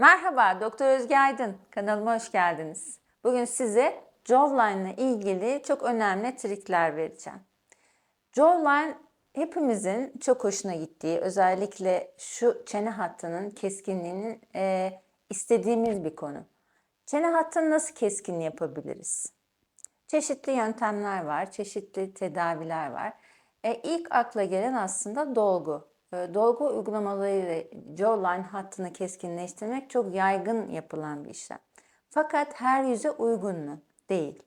Merhaba, Doktor Özge Aydın. Kanalıma hoş geldiniz. Bugün size jawline ile ilgili çok önemli trikler vereceğim. Jawline hepimizin çok hoşuna gittiği, özellikle şu çene hattının keskinliğinin e, istediğimiz bir konu. Çene hattını nasıl keskin yapabiliriz? Çeşitli yöntemler var, çeşitli tedaviler var. E, ilk akla gelen aslında dolgu. E, dolgu uygulamalarıyla jawline hattını keskinleştirmek çok yaygın yapılan bir işlem. Fakat her yüze uygun mu? Değil.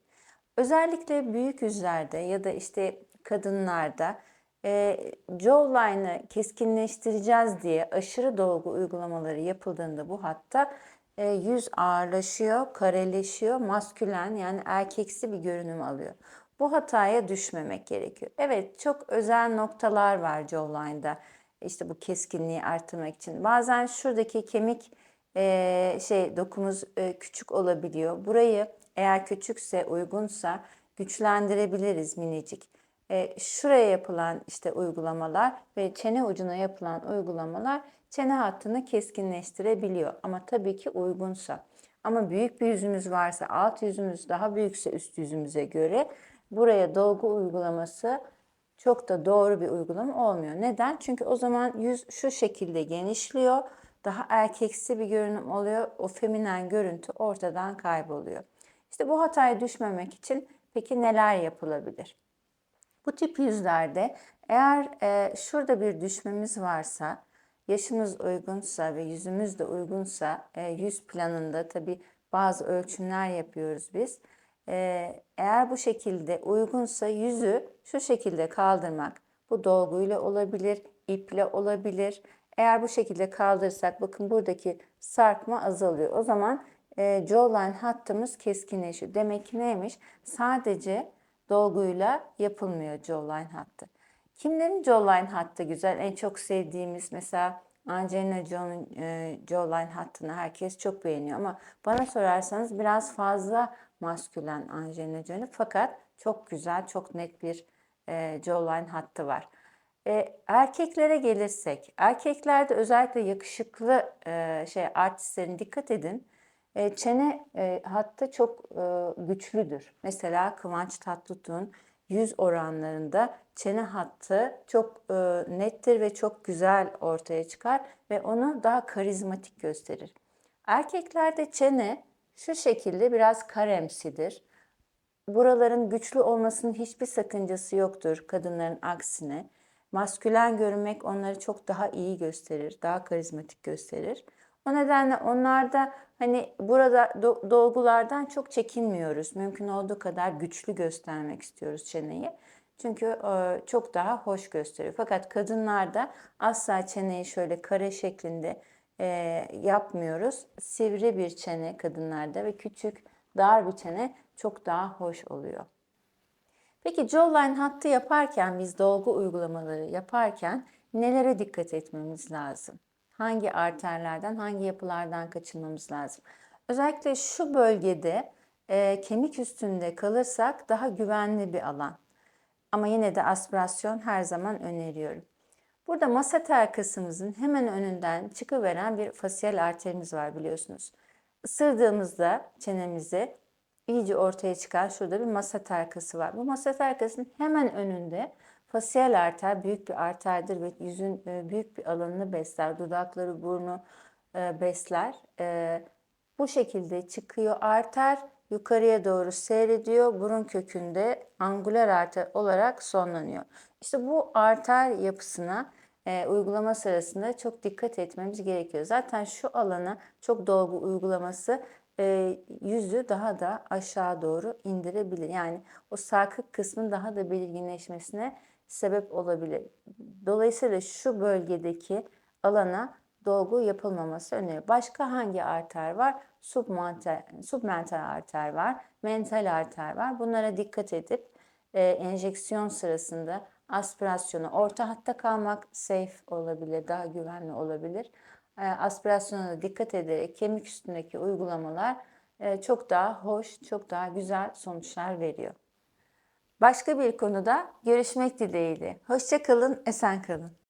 Özellikle büyük yüzlerde ya da işte kadınlarda e, jawline'ı keskinleştireceğiz diye aşırı dolgu uygulamaları yapıldığında bu hatta e, yüz ağırlaşıyor, kareleşiyor, maskülen yani erkeksi bir görünüm alıyor. Bu hataya düşmemek gerekiyor. Evet çok özel noktalar var jawline'da. İşte bu keskinliği arttırmak için. Bazen şuradaki kemik e, şey dokumuz e, küçük olabiliyor. Burayı eğer küçükse uygunsa güçlendirebiliriz minicik. E, şuraya yapılan işte uygulamalar ve çene ucuna yapılan uygulamalar çene hattını keskinleştirebiliyor. Ama tabii ki uygunsa. Ama büyük bir yüzümüz varsa, alt yüzümüz daha büyükse üst yüzümüze göre buraya dolgu uygulaması çok da doğru bir uygulama olmuyor. Neden? Çünkü o zaman yüz şu şekilde genişliyor. Daha erkeksi bir görünüm oluyor. O feminen görüntü ortadan kayboluyor. İşte bu hataya düşmemek için peki neler yapılabilir? Bu tip yüzlerde eğer e, şurada bir düşmemiz varsa, yaşımız uygunsa ve yüzümüz de uygunsa e, yüz planında tabi bazı ölçümler yapıyoruz biz. E, eğer bu şekilde uygunsa yüzü şu şekilde kaldırmak. Bu dolguyla olabilir, iple olabilir. Eğer bu şekilde kaldırırsak bakın buradaki sarkma azalıyor. O zaman e, jawline hattımız keskinleşiyor. Demek ki neymiş? Sadece dolguyla yapılmıyor jawline hattı. Kimlerin jawline hattı güzel? En çok sevdiğimiz mesela Angelina Jolie'nin e, jawline hattını herkes çok beğeniyor ama bana sorarsanız biraz fazla maskülen Angelina fakat çok güzel, çok net bir e, jawline hattı var. E, erkeklere gelirsek, erkeklerde özellikle yakışıklı e, şey artistlerin dikkat edin. E, çene e, hattı çok e, güçlüdür. Mesela Kıvanç Tatlıtuğ'un yüz oranlarında çene hattı çok e, nettir ve çok güzel ortaya çıkar ve onu daha karizmatik gösterir. Erkeklerde çene şu şekilde biraz karemsidir. Buraların güçlü olmasının hiçbir sakıncası yoktur kadınların aksine. Maskülen görünmek onları çok daha iyi gösterir, daha karizmatik gösterir. O nedenle onlarda hani burada do- dolgulardan çok çekinmiyoruz. Mümkün olduğu kadar güçlü göstermek istiyoruz çeneyi. Çünkü e, çok daha hoş gösteriyor. Fakat kadınlarda asla çeneyi şöyle kare şeklinde e, yapmıyoruz. Sivri bir çene kadınlarda ve küçük, dar bir çene çok daha hoş oluyor. Peki jawline hattı yaparken biz dolgu uygulamaları yaparken nelere dikkat etmemiz lazım? Hangi arterlerden, hangi yapılardan kaçınmamız lazım? Özellikle şu bölgede e, kemik üstünde kalırsak daha güvenli bir alan. Ama yine de aspirasyon her zaman öneriyorum. Burada maseter kasımızın hemen önünden çıkıveren bir fasyal arterimiz var biliyorsunuz. Isırdığımızda çenemizi iyice ortaya çıkan şurada bir maseter kası var. Bu maseter kasının hemen önünde fasyal arter büyük bir arterdir ve yüzün e, büyük bir alanını besler. Dudakları, burnu e, besler. E, bu şekilde çıkıyor arter yukarıya doğru seyrediyor. Burun kökünde angular arter olarak sonlanıyor. İşte bu arter yapısına e, uygulama sırasında çok dikkat etmemiz gerekiyor. Zaten şu alana çok dolgu uygulaması e, yüzü daha da aşağı doğru indirebilir. Yani o sarkık kısmın daha da belirginleşmesine sebep olabilir. Dolayısıyla şu bölgedeki alana dolgu yapılmaması önemli. Başka hangi arter var? Submental, arter var, mental arter var. Bunlara dikkat edip e, enjeksiyon sırasında aspirasyonu orta hatta kalmak safe olabilir, daha güvenli olabilir. E, aspirasyona dikkat ederek kemik üstündeki uygulamalar e, çok daha hoş, çok daha güzel sonuçlar veriyor. Başka bir konuda görüşmek dileğiyle. Hoşça kalın, esen kalın.